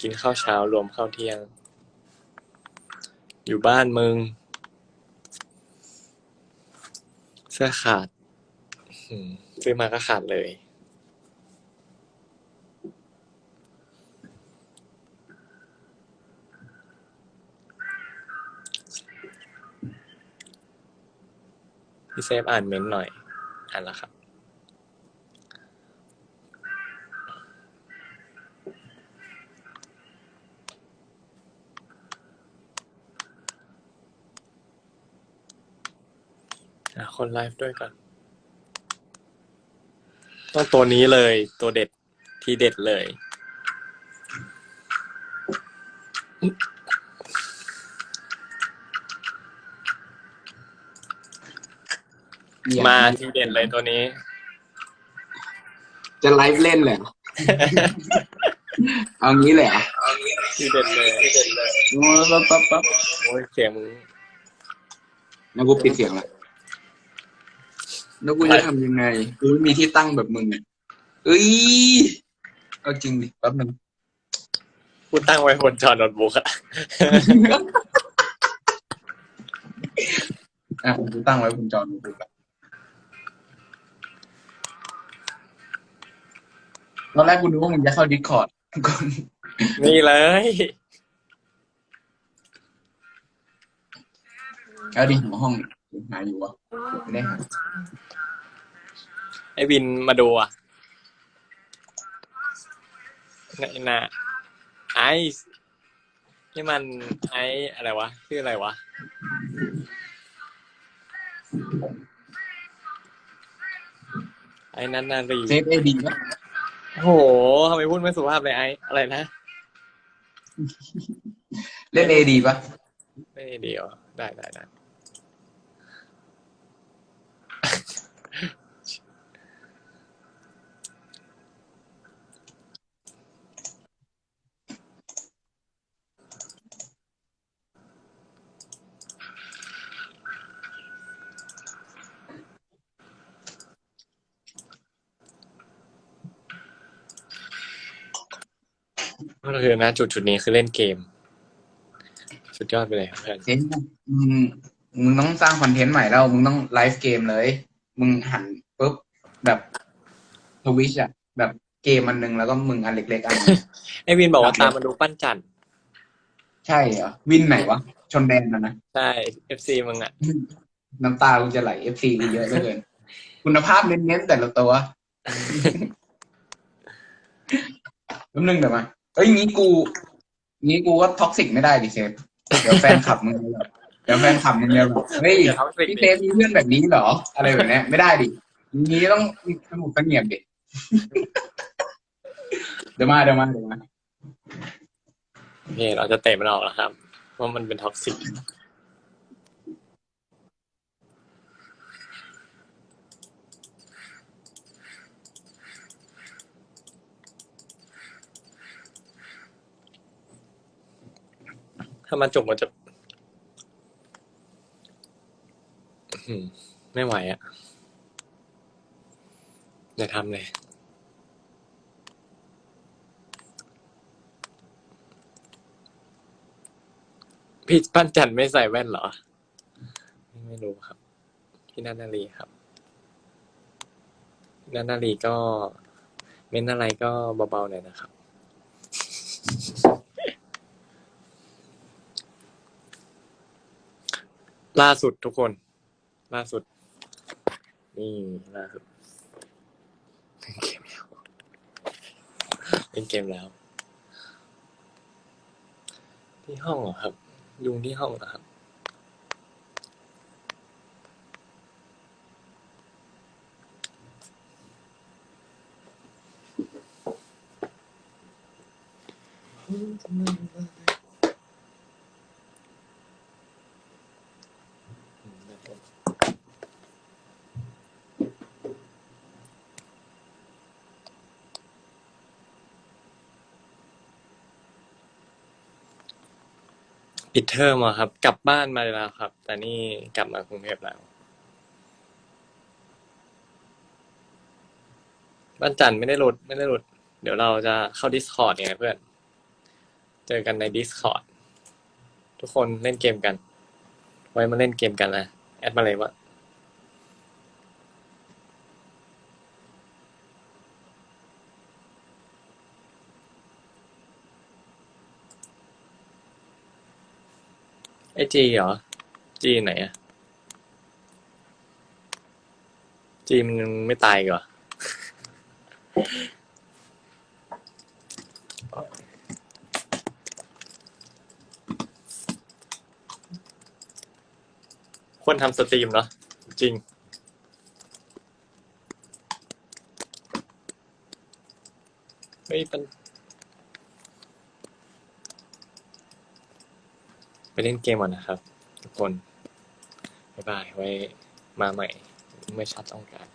กินข้าวเช้ารวมข้าวเที่ยง อยู่บ้านมึง เสื้อขาดซื้อมาก็ขาดเลย พี่เซฟอ่านเม้นหน่อย อ่านแล้วครับ คนไลฟ์ด้วยก่อนต้องตัวนี้เลยตัวเด็ดที่เด็ดเลย มาที่เด็ดเลยตัวนี้ จะไลฟ์เล่นเลยเหรอเอางี้เลยเหรอที่เด็ดเลยโอ้ยปั๊บปั๊บปั๊บโอ้ยเสียงมึง แล้วกูปิดเสียงละ แล้วกูจะทำยังไง กูไม่มีที่ตั้งแบบมึงอะเอ้ยเอาจริงดิแป๊บนึงพูดตั้งไว้บนจอโน้ตบุ๊กอะอะกูตั้งไว้บนจอดูดูละตอนแรกกูนึกว่ามึงจะเข้าดิสคอร์ดนี่เลยเอาดิหัวห้อง หาอยู่วะไม่ได้หาไอ้วินมาดูอะไหนน่ะไอซ์นี่มันไอซ์อะไรวะชื่ออะไรวะ ไอ้นันนารีเซฟเอดีปะโหทำไมพูดไม่สุภาพเลยไอซ์อะไรนะเล่นเอดีปะไม่เดียวได้ได้ได้ ก็คือนะจุดจุดนี้คือเล่นเกม สุดยอดไปเลยครับเพื่อนเซฟมึงมึงต้องสร้างคอนเทนต์ใหม่แล้ว มึงต้องไลฟ์เกมเลย มึงหันปุ๊บแบบทวิชอะแบบเกมอันหนึงแล้วก็มึงอันเล็กๆอันหนึ่งไอวินบอกว่าตามมาดูปั้นจันทร์ใช่เหรอวินไหนวะ ชนแดนนะนะ ใช่เอฟซีมึงอะ น้ำตากูจะไหลเอฟซีกูเยอะเหลือเกิน คุณภาพเน้นๆแต่ละตัวแป๊บนึงเดี๋ยวมาเอ้ยงี้กู งี้กูก็ท็อกซิกไม่ได้ดิเซฟเดี๋ยวแฟนขับมึงจะแบบ เดี๋ยวแฟนขับมึงจะแบบเฮ้ยเดี๋ยวเขาสิพี่เซฟมีเพื่อนแบบนี้เหรอ อะไรแบบเนี้ยไม่ได้ดิงี้ต้องสงบเสงี่ยมดิเดี๋ยวมาเดี๋ยวมาเดี๋ยวมาโอเคเราจะเตะมันออกแล้วครับว่ามันเป็นท็อกซิกถ้ามันจุกมันจะอื้อหือ ไม่ไหวอะ่ะอย่าทำเลย พี่ปั้นจันไม่ใส่แว่นเหรอ ไม่รู้ครับ พี่นันนารีครับนันนารีก็เม้นอะไรก็เบาๆหน่อยนะครับ ล่าสุดทุกคน ล่าสุด นี่ล่าสุดเล่นเกมแล้วเล่นเกมแล้ว ที่ห้องเหรอครับ ยุงที่ห้องเหรอครับ ปิดเทอมอะครับ กลับบ้านมาแล้วครับ แต่นี่กลับมากรุงเทพแล้วบ้านจันทร์ไม่ได้หลุดไม่ได้หลุด เดี๋ยวเราจะเข้า Discord เนี่ยเพื่อน เจอกันใน Discord ทุกคนเล่นเกมกัน ไว้มาเล่นเกมกันนะแอดมาเลยว่า ไอจีเหรอ จีไหนอะจีมันยังไม่ตายกเหรอควรทำสตรีมเนาะจริงเฮ้ยเป็น ไปเล่นเกมก่อนนะครับ ทุกคนบายบายไว้มาใหม่ เมื่อชัดต้องการ